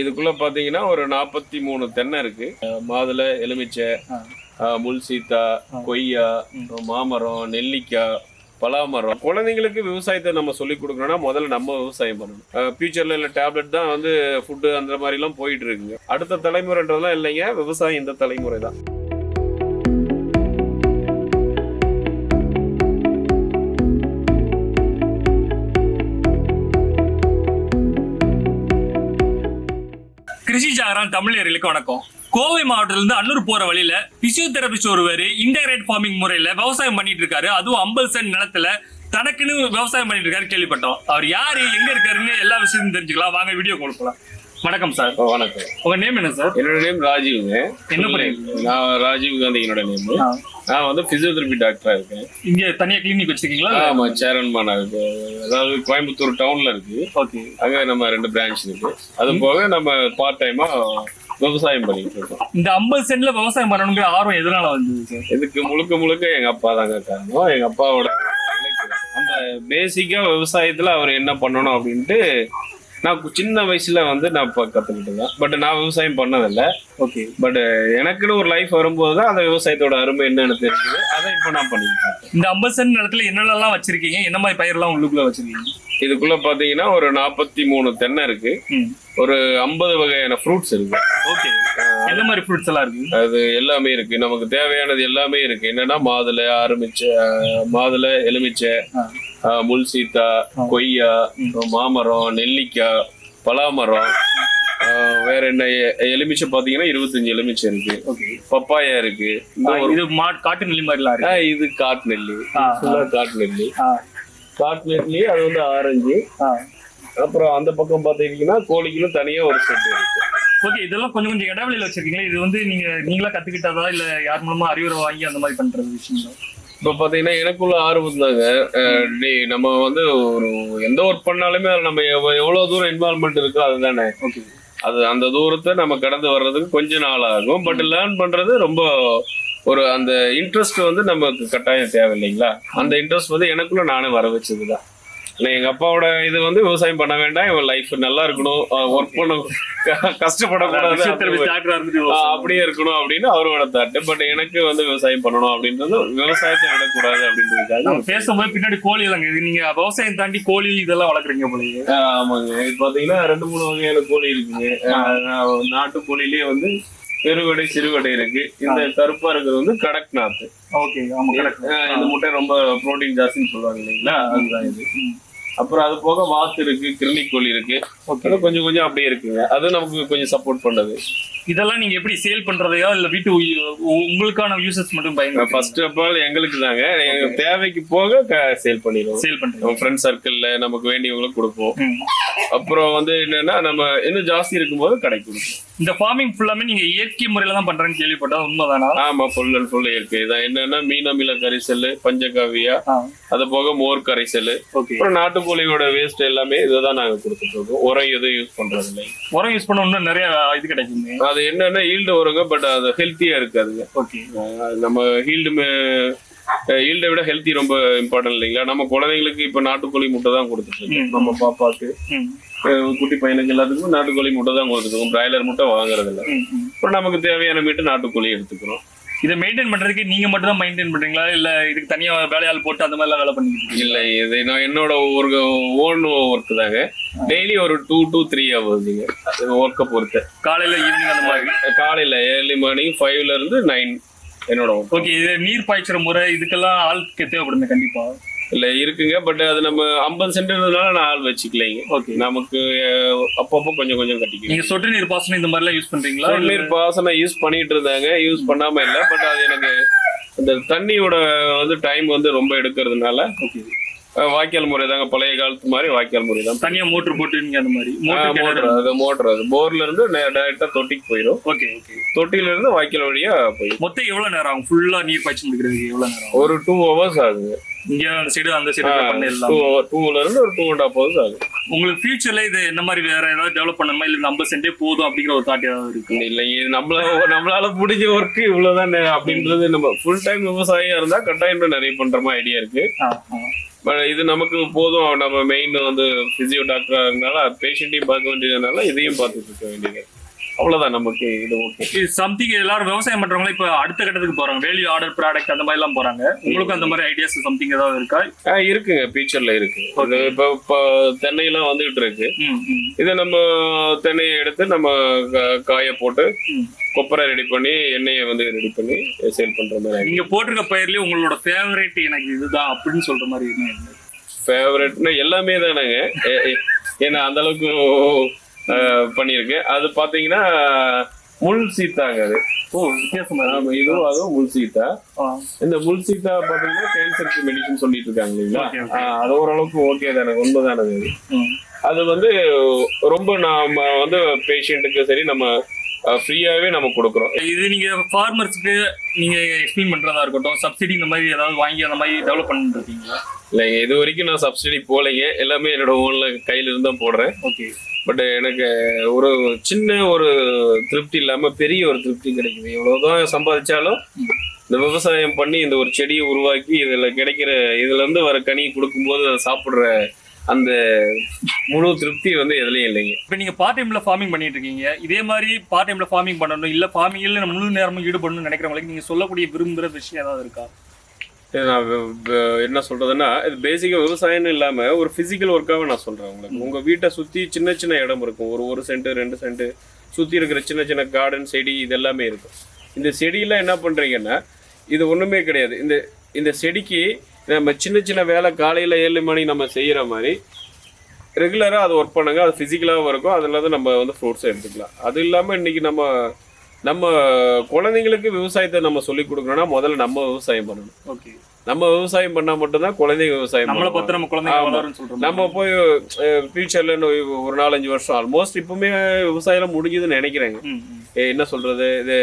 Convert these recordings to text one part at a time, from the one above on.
இதுக்குள்ள பாத்தீங்கன்னா ஒரு நாற்பத்தி மூணு தென்னை இருக்கு. மாதுளை எலுமிச்சை முள் சீத்தா கொய்யா மாமரம் நெல்லிக்காய் பலாமரம். குழந்தைங்களுக்கு விவசாயத்தை நம்ம சொல்லி கொடுக்கணும்னா முதல்ல நம்ம விவசாயம் பண்ணணும். ஃபியூச்சர்ல இல்ல டேப்லெட் தான் வந்து ஃபுட்டு அந்த மாதிரி எல்லாம் போயிட்டு இருக்குங்க. அடுத்த தலைமுறைன்றதெல்லாம் இல்லைங்க விவசாயம் இந்த தலைமுறை தான். கிருஷி ஜாகரான் தமிழர்களுக்கு வணக்கம். கோவை மாவட்டத்துல இருந்து அன்னூர் போற வழியில பிசியோதெரபிஸ்ட் ஒருவர் இன்டகிரேட் ஃபார்மிங் முறையில விவசாயம் பண்ணிட்டு இருக்காரு. அதுவும் ஐம்பது சென்ட் நிலத்துல தனக்குன்னு விவசாயம் பண்ணிட்டு இருக்காரு கேள்விப்பட்டோம். அவர் யாரு எங்க இருக்காருன்னு எல்லா விஷயத்தையும் தெரிஞ்சுக்கலாம். வாங்க வீடியோ கொடுக்கலாம் வணக்கம் சார் வணக்கம். உங்க நேம் என்ன சார் என்னோட நேம் ராஜீவ்ங்க. என்ன பண்ணுறீங்க நான் ராஜீவ் காந்தி என்னோட நேம் நான் வந்து பிசியோதெரபி டாக்டரா இருக்கேன். இங்க தனியா கிளினிக் வச்சிருக்கீங்களா? ஆமா சேரன்மானா இருக்கு அதாவது கோயம்புத்தூர் டவுன்ல இருக்கு. ஓகே அங்க நம்ம ரெண்டு பிரான்ச் இருக்கு. அது போக நம்ம பார்ட் டைமா விவசாயம் பண்ணிட்டு இருக்கோம். இந்த ஐம்பது சென்ட்ல விவசாயம் பண்ணணுங்கிற ஆர்வம் எதனால வந்தது இதுக்கு முழுக்க முழுக்க எங்க அப்பா தாங்க காரணம். எங்க அப்பாவோட. அந்த பேசிக்கா விவசாயத்துல அவர் என்ன பண்ணணும் அப்படின்ட்டு நான் சின்ன வயசுல வந்து நான் இப்ப கத்துக்கிட்டேன் பட் நான் விவசாயம் பண்ணதில்ல. ஓகே பட் எனக்குன்னு ஒரு லைஃப் வரும்போது தான் அந்த விவசாயத்தோட அருமை என்னன்னு தெரிஞ்சது. அதை இப்போ நான் பண்ணிட்டு இருக்கேன். இந்த ஐம்பது சென்ட் நிலத்துல என்னென்னலாம் வச்சிருக்கீங்க? என்ன மாதிரி பயிரெல்லாம் உள்ளுக்குள்ள வச்சிருக்கீங்க? இதுக்குள்ள பாத்தீங்கன்னா ஒரு நாற்பத்தி மூணு தென்னை இருக்கு. ஒரு ஐம்பது வகையான ஃப்ரூட்ஸ் இருக்கு. ஓகே என்ன மாதிரி ஃப்ரூட்ஸ் எல்லாம் இருக்கு? அது எல்லாமே இருக்கு. நமக்கு தேவையானது எல்லாமே இருக்கு. என்னன்னா மாதுளை ஆரம்பிச்ச மாதுளை எலுமிச்சை முள் சீத்தா கொய்யா மாமரம் நெல்லிக்காய் பலாமரம் வேற என்ன? எலுமிச்சை பாத்தீங்கன்னா இருபத்தஞ்சு எலுமிச்சை இருக்கு. பப்பாயா இருக்கு. இது மா காட்டு நெல்லி மாதிரிலாம் இருக்கு. இது காட்டு நெல்லி. காட்டு நெல்லி. காட்டு நெல்லி அது வந்து ஆரஞ்சு. அப்புறம் அந்த பக்கம் பாத்தீங்கன்னா கோழிக்குன்னு தனியா ஒரு செட் இருக்கு. ஓகே இதெல்லாம் கொஞ்சம் கொஞ்சம் இடைவெளியில வச்சிருக்கீங்களா? இது வந்து நீங்க நீங்களா கத்துக்கிட்டதா? இல்ல யார் மூலமா அறிவுரை வாங்கி அந்த மாதிரி பண்றது விஷயம் இப்ப பாத்தீங்கன்னா எனக்குள்ள ஆர்வம் தாங்க. நம்ம வந்து ஒரு எந்த ஒர்க் பண்ணாலுமே அதுல நம்ம எவ்வ- எவ்வளவு தூரம் இன்வால்மெண்ட் இருக்கோ அதுதானே. ஓகே அது அந்த தூரத்தை நம்ம கடந்து வர்றதுக்கு கொஞ்ச நாள் ஆகும். பட் லேர்ன் பண்றது ரொம்ப ஒரு அந்த இன்ட்ரெஸ்ட் வந்து நமக்கு கட்டாயம் தேவை இல்லைங்களா அந்த இன்ட்ரெஸ்ட் வந்து எனக்குள்ள நானே வர வச்சதுதான். இல்லை எங்க அப்பாவோட இது வந்து விவசாயம் பண்ண வேண்டாம். இவன் லைஃப் நல்லா இருக்கணும். ஒர்க் பண்ண கஷ்டப்படக்கூடாது. அப்படியே இருக்கணும். அப்படின்னு அவரோட தாட்டு பட் எனக்கு வந்து விவசாயம் பண்ணணும் அப்படின்றது விவசாயத்தை விடக்கூடாது அப்படின்றதுக்காக பேசும்போது பின்னாடி கோழி எல்லாம் இருக்கு. நீங்க விவசாயம் தாண்டி கோழி இதெல்லாம் வளர்க்குறீங்க ஆஹ் ஆமாங்க. இது பாத்தீங்கன்னா ரெண்டு மூணு வகையான கோழி இருக்குங்க. நாட்டு கோழிலேயே வந்து பெருவடை சிறுவடை இருக்கு. இந்த கருப்பா இருக்கிறது வந்து கடக் நாத்து ஓகே இந்த முட்டை ரொம்ப புரோட்டீன் ஜாஸ்தின்னு சொல்லுவாங்க இல்லைங்களா? அதுதான் இது. அப்புறம் அது போக வாத்து இருக்கு கிருணி கோழி இருக்கு. ஓகே அது கொஞ்சம் கொஞ்சம் அப்படியே இருக்குங்க. அது நமக்கு கொஞ்சம் சப்போர்ட் பண்ணது. இதெல்லாம் நீங்க எப்படி சேல் பண்றதையா இல்ல வீட்டு உங்களுக்கான யூசர்ஸ் மட்டும் பயன்படுத்தி ஃபர்ஸ்ட் ஆஃப் ஆல் எங்களுக்கு தாங்க. எங்க தேவைக்கு போக சேல் பண்ணிடுவோம். சேல் நம்ம ஃப்ரெண்ட் சர்க்கிள்ல நமக்கு வேண்டியவங்களுக்கு கொடுப்போம். அப்புறம் வந்து என்னன்னா நம்ம இன்னும் ஜாஸ்தி இருக்கும்போது கடைக்கு கொடுப்போம் இந்த ஃபார்மிங் ஃபுல்லாமே நீங்க இயற்கை முறையில தான் பண்றேன்னு கேள்விப்பட்டா உண்மைதானா? ஆமா ஃபுல் அண்ட் ஃபுல் இயற்கை. தான் என்னன்னா மீனமில கரைசல் பஞ்சகாவியா அது போக மோர் கரைசல். அப்புறம் நாட்டுக்கோழியோட வேஸ்ட் எல்லாமே இதுதான் நாங்க கொடுத்துட்டு இருக்கோம். உரம் எதுவும் யூஸ் பண்றது இல்லை உரம் யூஸ் பண்ண இன்னும் நிறைய இது கிடைக்குங்க அது என்னன்னா ஈல்டு வருங்க பட் அது ஹெல்த்தியா இருக்காதுங்க ஓகே நம்ம ஹீல்டு ஈல்டை விட ஹெல்த்தி ரொம்ப இம்பார்ட்டன்ட் இல்லைங்களா? நம்ம குழந்தைங்களுக்கு இப்ப நாட்டுக்கோழி முட்டை தான் கொடுத்துட்டு இருக்கோம். ம். நம்ம பாப்பாக்கு குட்டி பையனுக்கு எல்லாத்துக்கும் நாட்டுக்கோழி முட்டை தான் கொடுத்துட்டு இருக்கோம். பிராய்லர் முட்டை வாங்குறது இல்ல. அப்புறம் நமக்கு தேவையான மீட்டு நாட்டுக்கோழி எடுத்துக்கிறோம். இதை மெயின்டைன் பண்றதுக்கு நீங்க மட்டும் தான் மெயின்டைன் பண்றீங்களா? இல்ல இதுக்கு தனியா வேலையாள் போட்டு அந்த மாதிரிலாம் வேலை பண்ணிக்கிட்டு? இல்ல இது நான் என்னோட ஒரு ஓன் ஒர்க் தாங்க. டெய்லி ஒரு டூ டூ த்ரீ ஹவர்ஸுங்க ஒர்க்கை பொறுத்து. காலையில ஈவினிங் அந்த மாதிரி? காலையில ஏர்லி மார்னிங் ஃபைவ்ல இருந்து நைன் என்னோட ஓகே இது நீர் பாய்ச்சுற முறை இதுக்கெல்லாம் ஆளுக்கு தேவைப்படுங்க கண்டிப்பா? இல்ல இருக்குங்க. பட் அது நம்ம ஐம்பது சென்ட்னால நான் ஆள் வச்சுக்கலைங்க. ஓகே நமக்கு அப்பப்போ கொஞ்சம் கொஞ்சம் கட்டிக்கலாம் நீங்க சொட்டு நீர் பாசனம் இந்த மாதிரிலாம் யூஸ் பண்றீங்களா? இல்ல- நீர் பாசனம் யூஸ் பண்ணிட்டு இருந்தாங்க. யூஸ் பண்ணாம இல்ல. பட் அது எனக்கு அந்த தண்ணியோட வந்து டைம் வந்து ரொம்ப எடுக்கிறதுனால ஓகே வாய்க்கால் முறை தாங்க. பழைய காலத்து மாதிரி வாய்க்கால் முறை தான். தனியா மோட்டர் போட்டு நீங்க அந்த மாதிரி. மோட்டர் அது மோட்டர் அது. போர்ல இருந்து டைரக்டா தொட்டிக்கு போயிடும். ஓகே ஓகே தொட்டில இருந்து வாய்க்கால் வழியா போயிடும். மொத்தம் எவ்வளவு நேரம் ஆகும்? ஃபுல்லா நீர் பாய்ச்சி முடிக்கிறதுக்கு எவ்வளவு நேரம் ஒரு டூ ஹவர்ஸ் ஆகுங்க. இங்க அந்த சைடு அந்த சைடு பண்ணிடலாம் டூல இருந்து ஒரு டூ அண்ட் ஹாஃப் ஹவர்ஸ் ஆகும் உங்களுக்கு ஃபியூச்சர்ல இது என்ன மாதிரி வேற ஏதாவது டெவலப் பண்ணணுமா? இல்ல நம்ம சென்டே போதும் அப்படிங்கிற ஒரு தாட் ஏதாவது இருக்கு? இல்லைங்க இது நம்மள நம்மளால முடிஞ்ச ஒர்க் இவ்வளவுதான் அப்படின்றது நம்ம ஃபுல் டைம் விவசாயியா இருந்தா கட்டாயம் நிறைய பண்ற மாதிரி ஐடியா இருக்கு. இது நமக்கு போதும் நம்ம மெயின் வந்து பிசியோ டாக்டரா இருந்தால பேஷண்ட்டையும் பார்க்க வேண்டியதுனால இதையும் பார்த்துட்டு இருக்க வேண்டியது அவ்வளவுதான் நமக்கு இது ஓகே இது சம்திங் எல்லாரும் விவசாயம் பண்றவங்க இப்ப அடுத்த கட்டத்துக்கு போறாங்க. வேல்யூ ஆர்டர் ப்ராடக்ட் அந்த மாதிரி எல்லாம் போறாங்க. உங்களுக்கு அந்த மாதிரி ஐடியாஸ் சம்திங் ஏதாவது இருக்கா? இருக்குங்க. ஃபியூச்சர்ல இருக்கு. இது இப்போ இப்போ தென்னையெல்லாம் வந்துகிட்டு இருக்கு. இதை நம்ம தென்னையை எடுத்து நம்ம காய போட்டு. கொப்பரை ரெடி பண்ணி எண்ணெயை வந்து ரெடி பண்ணி சேல் பண்ற மாதிரி நீங்க போட்டிருக்க பயிர்லயே உங்களோட ஃபேவரட் எனக்கு இதுதான் அப்படின்னு சொல்ற மாதிரி என்ன? இருக்கு? ஃபேவரட்னா எல்லாமே தானேங்க. ஏன்னா அந்த அளவுக்கு பண்ணியிருக்கு அது பாத்தீங்கன்னா முள் சீத்தாங்க அது. இதுவும் அதுவும் முள் சீத்தா. இந்த முள் சீத்தா பாத்தீங்கன்னா கேன்சருக்கு மெடிசன் சொல்லிட்டு இருக்காங்க இல்லைங்களா? அது ஓரளவுக்கு ஓகே தானே உண்மைதானே அது? ம். அது வந்து ரொம்ப நாம வந்து பேஷண்ட்டுக்கு சரி நம்ம ஃப்ரீயாவே நம்ம கொடுக்குறோம். இது நீங்க ஃபார்மர்ஸ்க்கு நீங்க எக்ஸ்பிளைன் பண்றதா இருக்கட்டும் சப்சிடி இந்த மாதிரி ஏதாவது வாங்கி அந்த மாதிரி டெவலப் பண்ணிட்டு இருக்கீங்களா இல்லைங்க இது வரைக்கும் நான் சப்சிடி போலைங்க. எல்லாமே என்னோட ஓன்ல கையில இருந்தா போடுறேன். ஓகே பட் எனக்கு ஒரு சின்ன ஒரு திருப்தி இல்லாம பெரிய ஒரு திருப்தி கிடைக்குது. எவ்வளவுதான் சம்பாதிச்சாலும் இந்த விவசாயம் பண்ணி இந்த ஒரு செடியை உருவாக்கி இதுல கிடைக்கிற இதுல இருந்து வர கனி கொடுக்கும்போது அதை சாப்பிடுற அந்த முழு திருப்தி வந்து எதுலயும் இல்லைங்க. இப்போ நீங்க பார்ட் டைம்ல ஃபார்மிங் பண்ணிட்டு இருக்கீங்க. இதே மாதிரி பார்ட் டைம்ல ஃபார்மிங் பண்ணணும் இல்ல ஃபார்மிங்ல முழு நேரமும் ஈடுபடணும்னு நினைக்கிறவங்களுக்கு நீங்க சொல்லக்கூடிய விரும்புகிற விஷயம் ஏதாவது இருக்கா? நான் என்ன சொல்றதுன்னா இது பேசிக்கா விவசாயம்னு இல்லாம ஒரு பிசிக்கல் ஒர்க்காவே நான் சொல்றேன் உங்களுக்கு. உங்க வீட்டை சுத்தி சின்ன சின்ன இடம் இருக்கும். ஒரு ஒரு சென்ட் ரெண்டு சென்ட். சுத்தி இருக்கிற சின்ன சின்ன கார்டன் செடி இது எல்லாமே இருக்கும். இந்த செடியெல்லாம் என்ன பண்றீங்கன்னா இது ஒண்ணுமே கிடையாது. இந்த இந்த செடிக்கு நம்ம சின்ன சின்ன வேலை காலையில ஏழு மணி நம்ம செய்யற மாதிரி ரெகுலரா அது ஒர்க் பண்ணுங்க அது பிசிக்கலாகவும் இருக்கும் அதுல நம்ம வந்து ஃப்ரூட்ஸ் எடுத்துக்கலாம். அது இல்லாம இன்னைக்கு நம்ம நம்ம குழந்தைங்களுக்கு விவசாயத்தை நம்ம சொல்லி கொடுக்கணும்னா முதல்ல நம்ம விவசாயம் பண்ணணும். ஓகே நம்ம விவசாயம் பண்ணா மட்டும்தான் குழந்தைங்க விவசாயம் நம்மளை. பத்தி நம்ம குழந்தைங்க நம்ம போய் ஃபியூச்சர்ல ஒரு நாலஞ்சு வருஷம் ஆல்மோஸ்ட் இப்பவுமே விவசாயம் முடிஞ்சதுன்னு நினைக்கிறேங்க. என்ன சொல்றது இது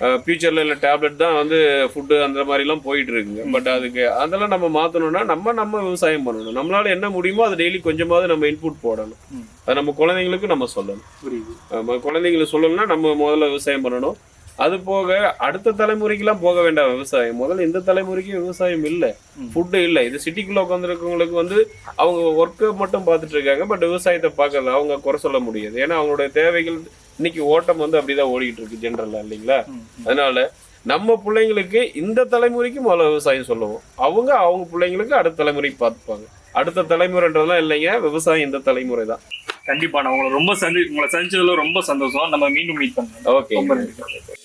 ஃபியூச்சர்ல இல்லை டேப்லெட் தான் வந்து ஃபுட்டு அந்த மாதிரிலாம் போயிட்டு இருக்குங்க பட் அதுக்கு அதெல்லாம் நம்ம மாத்தணும்னா நம்ம நம்ம விவசாயம் பண்ணணும். நம்மளால என்ன முடியுமோ அது டெய்லி கொஞ்சமாவது நம்ம இன்புட் போடணும். அது நம்ம குழந்தைங்களுக்கு நம்ம சொல்லணும். புரியுது. நம்ம குழந்தைங்களுக்கு சொல்லணும்னா நம்ம முதல்ல விவசாயம் பண்ணணும். அது போக அடுத்த தலைமுறைக்கெல்லாம் போக வேண்டாம் விவசாயம். முதல்ல இந்த தலைமுறைக்கு விவசாயம் இல்லை. ஃபுட்டு இல்லை. இது சிட்டிக்குள்ள உட்காந்துருக்கவங்களுக்கு வந்து அவங்க ஒர்க்கை மட்டும் பார்த்துட்டு இருக்காங்க பட் விவசாயத்தை பார்க்கல அவங்க குறை சொல்ல முடியாது. ஏன்னா அவங்களுடைய தேவைகள் இன்னைக்கு ஓட்டம் வந்து அப்படிதான் ஓடிட்டு இருக்கு ஜென்ரலா இல்லைங்களா. அதனால நம்ம பிள்ளைங்களுக்கு இந்த தலைமுறைக்கு முதல்ல விவசாயம் சொல்லுவோம். அவங்க அவங்க பிள்ளைங்களுக்கு அடுத்த தலைமுறைக்கு பார்த்துப்பாங்க. அடுத்த தலைமுறைன்றதெல்லாம் இல்லைங்க. விவசாயம் இந்த தலைமுறை தான் கண்டிப்பா. நான் உங்களை ரொம்ப சந்தி உங்களை சந்திச்சதுல ரொம்ப சந்தோஷம். நம்ம மீண்டும் மீட் பண்ணலாம் ஓகே ரொம்ப நன்றி.